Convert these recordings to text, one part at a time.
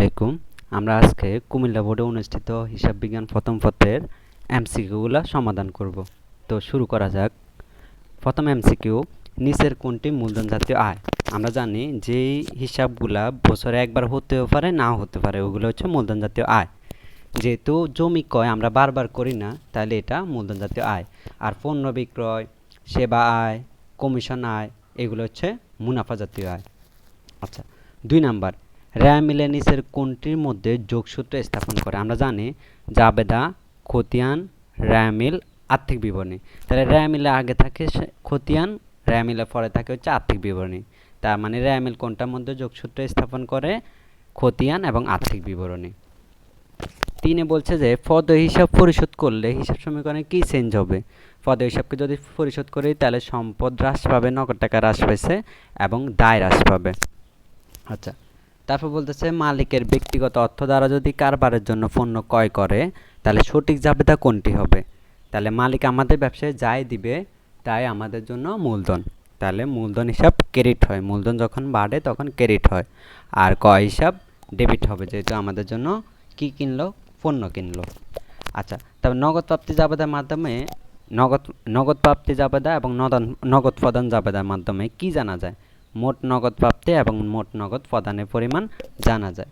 আলাইকুম। আমরা আজকে কুমিল্লা বোর্ডে অনুষ্ঠিত হিসাব বিজ্ঞান প্রথম পত্রের এমসিকিউগুলো সমাধান করব। তো শুরু করা যাক। প্রথম এমসিকিউ, নিচের কোনটি মূলধন জাতীয় আয়? আমরা জানি যে হিসাবগুলা বছরে একবার হতেও পারে, নাও হতে পারে, ওগুলো হচ্ছে মূলধন জাতীয় আয়। যেহেতু জমি ক্রয় আমরা বারবার করি না, তাহলে এটা মূলধন জাতীয় আয়। আর পণ্য বিক্রয়, সেবা আয়, কমিশন আয়, এগুলো হচ্ছে মুনাফা জাতীয় আয়। আচ্ছা দুই নাম্বার র্যা মিলে নিচের কোনটির মধ্যে যোগসূত্র স্থাপন করে? আমরা জানি জাবেদা খতিয়ান র্যা মিল, আর্থিক বিবরণী। তাহলে র্যা মিলে আগে থাকে খতিয়ান র্যা মিলে পরে থাকে হচ্ছে আর্থিক বিবরণী। তার মানে র্যা মিল কোনটার মধ্যে যোগসূত্র স্থাপন করে? খতিয়ান এবং আর্থিক বিবরণী। তিনে বলছে যে, পদ হিসাব পরিশোধ করলে হিসাব সমীকরণে কী চেঞ্জ হবে? পদ হিসাবকে যদি পরিশোধ করি, তাহলে সম্পদ হ্রাস পাবে, নগদ টাকা হ্রাস পাইছে এবং দায় হ্রাস পাবে। আচ্ছা তারপর বলতেছে, মালিকের ব্যক্তিগত অর্থ দ্বারা যদি কারবারের জন্য পণ্য ক্রয় করে, তাহলে সঠিক জাবেদা কোনটি হবে? তাহলে মালিক আমাদের ব্যবসায় যাই দিবে, তাই আমাদের জন্য মূলধন। তাহলে মূলধন হিসাব ক্রেডিট হয়। মূলধন যখন বাড়ে, তখন ক্রেডিট হয়। আর ক হিসাব ডেবিট হবে, যেহেতু আমাদের জন্য কি কিনলো? পণ্য কিনলো। আচ্ছা তবে নগদ প্রাপ্তি জাবেদার মাধ্যমে, নগদ নগদ প্রাপ্তি জাবেদা এবং নদন নগদ প্রদান জাবেদার মাধ্যমে কি জানা যায়? মোট নগদ প্রাপ্তি এবং মোট নগদ প্রদানের পরিমাণ জানা যায়।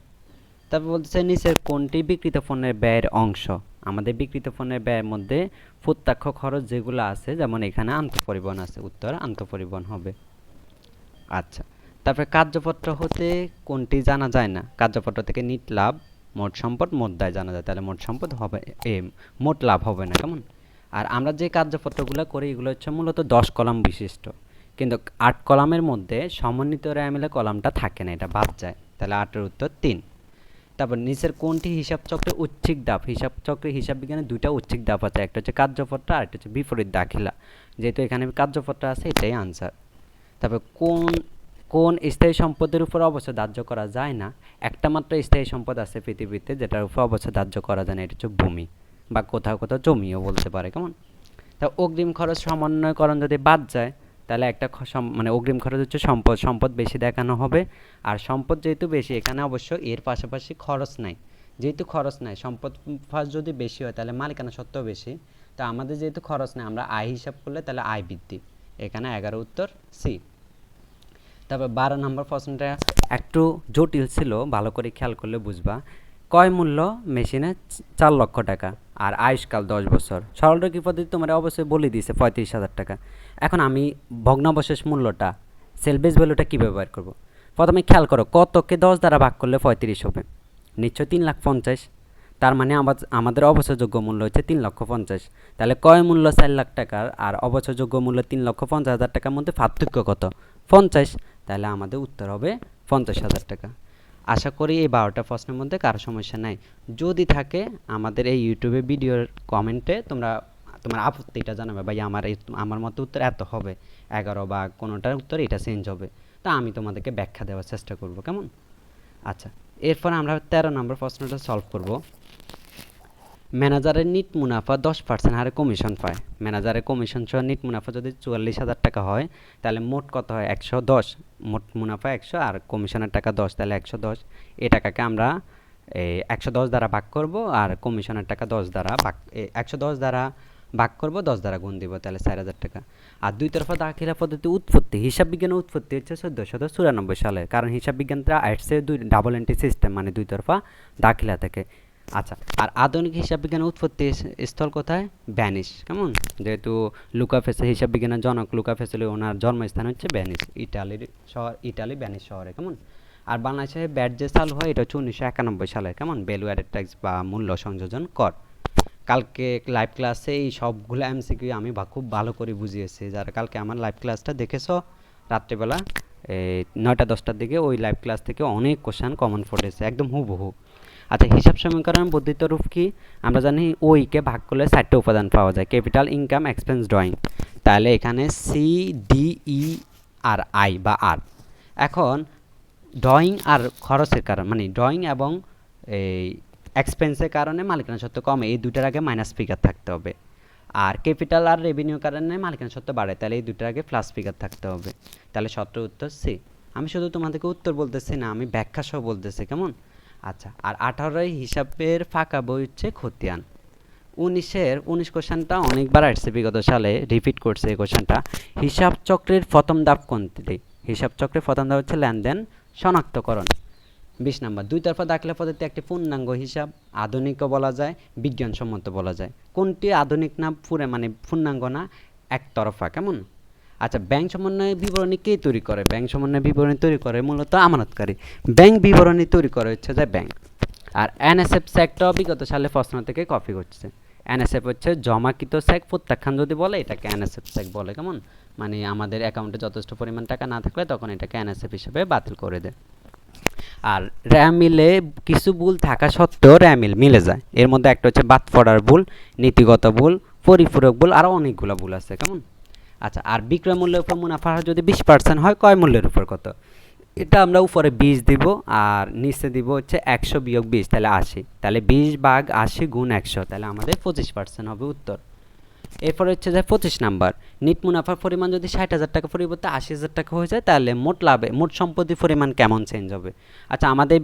তারপর বলতেছে নিচের কোনটি বিক্রিত পণ্যের ব্যয়ের অংশ? আমাদের বিক্রিত পণ্যের ব্যয়ের মধ্যে প্রত্যক্ষ খরচ যেগুলো আছে, যেমন এখানে আন্তঃপরিবহন আছে, উত্তর আন্তঃপরিবহন হবে। আচ্ছা তারপরে কার্যপত্র হতে কোনটি জানা যায় না? কার্যপত্র থেকে নিট লাভ, মোট সম্পদ, মোট দায় জানা যায়। তাহলে মোট সম্পদ হবে এ, মোট লাভ হবে না, কেমন? আর আমরা যে কার্যপত্রগুলো করি, এগুলো হচ্ছে মূলত দশ কলাম বিশিষ্ট। কিন্তু আট কলামের মধ্যে সমন্বিত র্যামিলে কলামটা থাকে না, এটা বাদ যায়। তাহলে আটের উত্তর তিন। তারপর নিচের কোনটি হিসাব চক্রে ঐচ্ছিক ধাপ হিসাব চক্রে হিসাব বিজ্ঞানে দুইটা ঐচ্ছিক ধাপ আছে, একটা হচ্ছে কার্যপত্র আর একটা হচ্ছে বিপরীত দাখিলা। যেহেতু এখানে কার্যপত্র আছে, এটাই আনসার তারপর কোন কোন স্থায়ী সম্পদের উপর অবশ্য ধার্য করা যায় না, একটা মাত্র স্থায়ী সম্পদ আছে পৃথিবীতে যেটার উপর অবশ্য ধার্য করা যায় না, এটা হচ্ছে ভূমি বা কোথাও কোথাও জমিও বলতে পারে, কেমন? তা অগ্রিম খরচ সমন্বয়করণ যদি বাদ যায় তাহলে একটা মানে অগ্রিম খরচ হচ্ছে সম্পদ সম্পদ বেশি দেখানো হবে। আর সম্পদ যেহেতু বেশি, এখানে অবশ্য এর পাশাপাশি খরচ নাই। যেহেতু খরচ নাই, সম্পদ ফার্স্ট যদি বেশি হয়, তাহলে মালিকানা সত্ত্বেও বেশি। তা আমাদের যেহেতু খরচ নাই, আমরা আয় হিসাব করলে তাহলে আয় বৃদ্ধি। এখানে এগারো উত্তর সি তারপর বারো নম্বর প্রশ্নটা একটু জটিল ছিল, ভালো করে খেয়াল করলে বুঝবা। কয় মূল্য মেশিনে চার লক্ষ টাকা? আর আয়ুষ্কাল দশ বছর। সরলরেখী পদ্ধতি তোমার অবশ্যই বলে দিয়েছে পঁয়ত্রিশ হাজার টাকা। এখন আমি ভগ্নাবশেষ মূল্যটা সেলবেজ ভ্যালুটা কী ব্যবহার করব? প্রথমে খেয়াল করো, কতকে দশ দ্বারা ভাগ করলে পঁয়ত্রিশ হবে? নিশ্চয় তিন লাখ পঞ্চাশ। তার মানে আমাদের অবসরযোগ্য মূল্য হচ্ছে তিন লক্ষ পঞ্চাশ। তাহলে কয় মূল্য চার লাখ টাকার আর অবসরযোগ্য মূল্য তিন লক্ষ পঞ্চাশ হাজার টাকার মধ্যে পার্থক্য কত? পঞ্চাশ। তাহলে আমাদের উত্তর হবে পঞ্চাশ হাজার টাকা। আশা করি এই বারোটা প্রশ্নের মধ্যে কারও সমস্যা নাই। যদি থাকে, আমাদের এই ইউটিউবে ভিডিওর কমেন্টে তোমরা, তোমার আপত্তিটা জানাবে, ভাই, আমার এই আমার মতো উত্তর এত হবে, এগারো বা কোনোটার উত্তর এটা চেঞ্জ হবে। তা আমি তোমাদেরকে ব্যাখ্যা দেওয়ার চেষ্টা করব, কেমন? আচ্ছা এরপর আমরা তেরো নম্বর প্রশ্নটা সলভ করব। ম্যানেজারের নিট মুনাফা দশ পার্সেন্ট হারে কমিশন পায়। ম্যানেজারের কমিশন সহ নিট মুনাফা যদি চুয়াল্লিশ হাজার টাকা হয়, তাহলে মোট কত হয়? একশো দশ। মোট মুনাফা একশো, আর কমিশনের টাকা দশ, তাহলে একশো দশ। এই টাকাকে আমরা একশো দশ দ্বারা ভাগ করব, আর কমিশনের টাকা দশ দ্বারা ভাগ একশো দশ দ্বারা ভাগ করব, দশ দ্বারা গুণ দিব, তাহলে চার হাজার টাকা। আর দুই তরফা দাখিলা পদ্ধতি, উৎপত্তি। হিসাব বিজ্ঞানের উৎপত্তি হচ্ছে চোদ্দোশো চুরানব্বই সালে কারণ হিসাব বিজ্ঞানটা আসছে দুই ডাবল এন্ট্রি সিস্টেম মানে দুই তরফা দাখিলা থেকে। আচ্ছা আর আধুনিক হিসাব বিজ্ঞানের উৎপত্তি স্থল কোথায়? ভ্যানিস কেমন? যেহেতু লুকা ফেসে হিসাব বিজ্ঞানের জনক লুকা ফেসেলে ওনার জন্মস্থান হচ্ছে ভ্যানিস ইটালির শহর, ইটালি ভ্যানিস শহরে, কেমন? আর বাংলাদেশে ব্যাট যে চালু হয়, এটা হচ্ছে উনিশশো একানব্বই সালে, কেমন? ভ্যালু অ্যাডেড ট্যাক্স বা মূল্য সংযোজন কর। কালকে লাইভ ক্লাসে এই সবগুলো এমসিকিউ আমি বা খুব ভালো করে বুঝিয়েছি, যারা কালকে আমার লাইভ ক্লাসটা দেখেছ? রাত্রেবেলা, এই নয়টা দশটার দিকে ওই লাইভ ক্লাস থেকে অনেক কোশ্চেন কমন ফুটেছে একদম হুবহু। আচ্ছা হিসাব সমীকরণ বর্ধিত রূপ কি? আমরা জানি ওইকে ভাগ করলে চারটে উপাদান পাওয়া যায় ক্যাপিটাল ইনকাম এক্সপেন্স ড্রয়িং তাহলে এখানে C D E R I বা আর এখন ড্রয়িং আর খরচের কারণ মানে ড্রয়িং এবং এই এক্সপেন্সের কারণে মালিকানা সত্ত্ব কমে, এই দুটার আগে মাইনাস ফিগার থাকতে হবে। আর ক্যাপিটাল আর রেভিনিউ কারণে মালিকানা সত্ত্ব বাড়ে, তাহলে এই দুটার আগে প্লাস ফিগার থাকতে হবে। তাহলে সত্য উত্তর সি আমি শুধু তোমাদেরকে উত্তর বলতেছি না, আমি ব্যাখ্যা সহ বলতেছি, কেমন? আচ্ছা আর আঠারোই হিসাবের ফাঁকা বই হচ্ছে খতিয়ান। উনিশের, উনিশ কোশ্চেনটা অনেকবার আসছে, বিগত সালে রিপিট করছে এই কোশ্চেনটা। হিসাব চক্রের প্রথম ধাপ কোনটি? হিসাব চক্রের প্রথম ধাপ হচ্ছে লেনদেন, শনাক্তকরণ। বিশ নম্বর, দুই তরফা দাখিলা পদ্ধতি একটি পূর্ণাঙ্গ হিসাব, আধুনিকও বলা যায়, বিজ্ঞানসম্মত বলা যায়। কোনটি আধুনিক না পুরে মানে পূর্ণাঙ্গ না, একতরফা, কেমন? আচ্ছা ব্যাংক সমন্বয় বিবরণী কে তৈরি করে? ব্যাংক সমন্বয় বিবরণী তৈরি করে মূলত আমানতকারী। ব্যাংক বিবরণী তৈরি করে হচ্ছে যে ব্যাংক। আর এনএসএফ সেক্টর বিগত সালে প্রশ্ন থেকে কপি করছে। এনএসএফ হচ্ছে জমাকৃত চেক প্রত্যাখ্যান যদি বলে, এটাকে এনএসএফ চেক বলে। কেমন? মানে আমাদের অ্যাকাউন্টে যথেষ্ট পরিমাণ টাকা না থাকলে তখন এটাকে এনএসএফ হিসেবে বাতিল করে দেয়। আর র্যামিলে কিছু ভুল থাকা সত্ত্বেও র্যামিল মিলে যায়। এর মধ্যে একটা হচ্ছে বাদ পড়ার ভুল, নীতিগত ভুল, পরিপূরক ভুল আরও অনেকগুলো ভুল আছে। কেমন? আচ্ছা আর বিক্রয় মূল্যের উপর মুনাফা হার যদি বিশ পার্সেন্ট হয় কয় মূল্যের উপর কত? এটা আমরা উপরে বিশ দিব আর নিচে দিব হচ্ছে একশো বিয়োগ বিশ, তাহলে আশি। তাহলে বিশ ভাগ আশি গুণ একশো, তাহলে আমাদের পঁচিশ পার্সেন্ট হবে উত্তর। এরপর হচ্ছে যে পঁচিশ নাম্বার, নিট মুনাফার পরিমাণ যদি ষাট হাজার টাকা পরিবর্তে আশি হাজার টাকা হয়ে যায়, তাহলে মোট লাভে, মোট সম্পত্তির পরিমাণ কেমন চেঞ্জ হবে? আচ্ছা আমাদের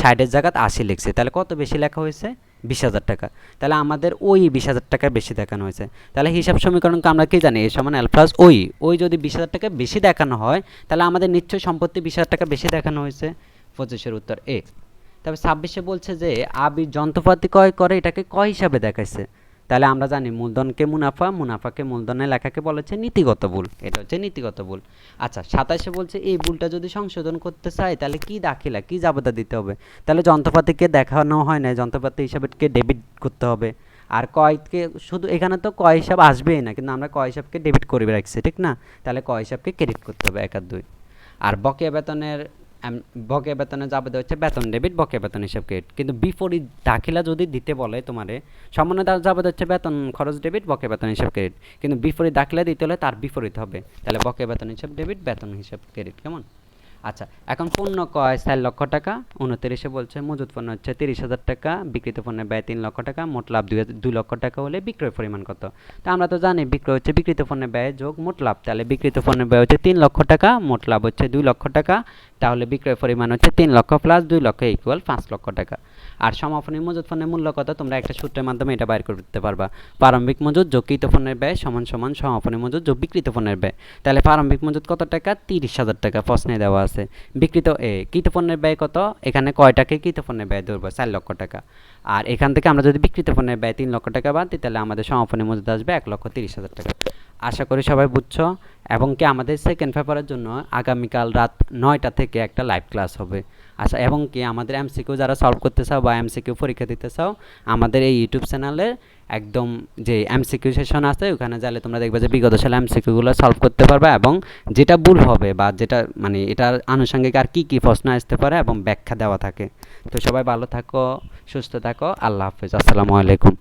ষাটের জায়গাত আশি লিখছে, তাহলে কত বেশি লেখা হয়েছে? বিশ হাজার টাকা। তাহলে আমাদের ওই বিশ হাজার টাকা বেশি দেখানো হয়েছে। তাহলে হিসাব সমীকরণকে আমরা কী জানি? এ সমান অ্যালফ্লাস ওই। ওই যদি বিশ হাজার টাকা বেশি দেখানো হয়, তাহলে আমাদের নিশ্চয়ই সম্পত্তি বিশ হাজার টাকা বেশি দেখানো হয়েছে। পঁচিশের উত্তর এ। তবে ছাব্বিশে বলছে যে আবি যন্ত্রপাতি ক্রয় করে এটাকে ক হিসাবে দেখাইছে? তাহলে আমরা জানি মূলধনকে মুনাফা, মুনাফাকে মূলধনে লেখাকে বলেছে নীতিগত ভুল। এটা হচ্ছে নীতিগত ভুল। আচ্ছা সাতাশে বলছে এই ভুলটা যদি সংশোধন করতে চাই তাহলে কি দাখিলা, কি জাবেদা দিতে হবে? তাহলে যন্ত্রপাতিকে দেখানো হয় না যন্ত্রপাতি হিসাবেকে ডেবিট করতে হবে। আর কয়কে, শুধু এখানে তো কয় হিসাব আসবেই না, কিন্তু আমরা কয় হিসাবকে ডেবিট করে রাখছি, ঠিক না? তাহলে কয় হিসাবকে ক্রেডিট করতে হবে, এক আর দুই। আর বকেয়া বেতনের বকেয়া বেতনে যাবে হচ্ছে বেতন ডেবিট বকে বেতন হিসাব ক্রেডিট কিন্তু বিপরীত দাখিলা যদি দিতে বলে তোমারে সামান্য তার যাবে হচ্ছে বেতন, খরচ ডেবিট বকে বেতন হিসাব ক্রেডিট কিন্তু বিপরীত দাখিলা দিতে হলে তার বিপরীত হবে। তাহলে বকে বেতন হিসাব ডেবিট বেতন হিসাব ক্রেডিট কেমন? আচ্ছা এখন পণ্য কয়? চার লক্ষ টাকা, উনত্রিশে বলছে মজুত পণ্য হচ্ছে তিরিশ হাজার টাকা, বিক্রিত পণ্যের ব্যয় তিন লক্ষ টাকা, মোট লাভ দুই দুই লক্ষ টাকা হলে বিক্রয় পরিমাণ কত? তা আমরা তো জানি বিক্রয় হচ্ছে বিক্রিত পণ্যের ব্যয় যোগ মোট লাভ। তাহলে বিক্রিত পণ্যের ব্যয় হচ্ছে তিন লক্ষ টাকা, মোট লাভ হচ্ছে দুই লক্ষ টাকা তাহলে বিক্রয় পরিমাণ হচ্ছে তিন লক্ষ প্লাস দুই লক্ষ ইকুয়াল পাঁচ লক্ষ টাকা। আর সমাপনী মজুত পণ্যের মূল্য কত? তোমরা একটা সূত্রের মাধ্যমে এটা বাইর করতে পারবা। প্রারম্ভিক মজুত যোগ কৃত পণ্যের ব্যয় সমান সমান সমাপনী মজুত যোগ বিক্রিত পণ্যের ব্যয়। তাহলে প্রারম্ভিক মজুত কত টাকা? তিরিশ হাজার টাকা প্রশ্নে দেওয়া আছে। বিকৃত এ, কৃত পণ্যের ব্যয় কত? এখানে কয় টাকা কৃত পণ্যের ব্যয় ধরবো? চার লক্ষ টাকা। আর এখান থেকে আমরা যদি বিক্রিত পণ্যের ব্যয় তিন লক্ষ টাকা বাদ দিই, তাহলে আমাদের সমাপনী মজুত আসবে এক লক্ষ তিরিশ হাজার টাকা। আশা করি সবাই বুঝছ, এবং কি আমাদের সেকেন্ড পেপারের জন্য আগামীকাল রাত নয়টা থেকে একটা লাইভ ক্লাস হবে। আচ্ছা এবং কি আমাদের এমসিকিউ যারা সলভ করতে চাও বা এমসিকিউ পরীক্ষা দিতে চাও, আমাদের এই ইউটিউব চ্যানেলে একদম যে এমসিকিউ সেশন আছে, ওখানে গেলে তোমরা দেখবে যে বিগত সালে এমসিকিউগুলো সলভ করতে পারবে এবং যেটা ভুল হবে বা যেটা মানে এটার আনুষঙ্গিক আর কী কী প্রশ্ন আসতে পারে এবং ব্যাখ্যা দেওয়া থাকে। তো সবাই ভালো থাকো, সুস্থ থাকো, আল্লাহ হাফেজ, আসসালামু আলাইকুম।